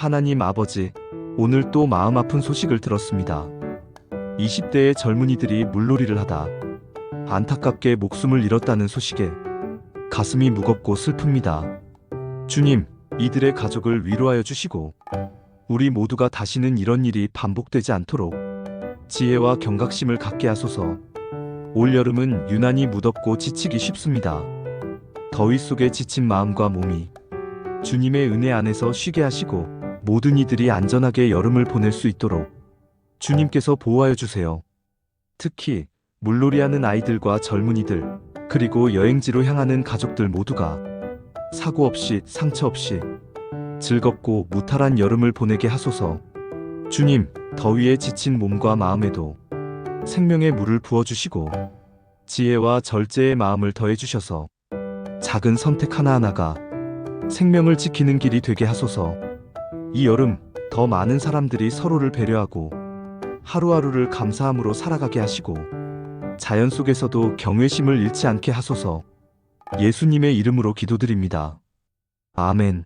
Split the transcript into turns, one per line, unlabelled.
하나님 아버지, 오늘 또 마음 아픈 소식을 들었습니다. 20대의 젊은이들이 물놀이를 하다 안타깝게 목숨을 잃었다는 소식에 가슴이 무겁고 슬픕니다. 주님, 이들의 가족을 위로하여 주시고 우리 모두가 다시는 이런 일이 반복되지 않도록 지혜와 경각심을 갖게 하소서. 올 여름은 유난히 무덥고 지치기 쉽습니다. 더위 속에 지친 마음과 몸이 주님의 은혜 안에서 쉬게 하시고 모든 이들이 안전하게 여름을 보낼 수 있도록 주님께서 보호하여 주세요. 특히 물놀이하는 아이들과 젊은이들 그리고 여행지로 향하는 가족들 모두가 사고 없이 상처 없이 즐겁고 무탈한 여름을 보내게 하소서. 주님, 더위에 지친 몸과 마음에도 생명의 물을 부어주시고 지혜와 절제의 마음을 더해주셔서 작은 선택 하나하나가 생명을 지키는 길이 되게 하소서. 이 여름 더 많은 사람들이 서로를 배려하고 하루하루를 감사함으로 살아가게 하시고 자연 속에서도 경외심을 잃지 않게 하소서. 예수님의 이름으로 기도드립니다. 아멘.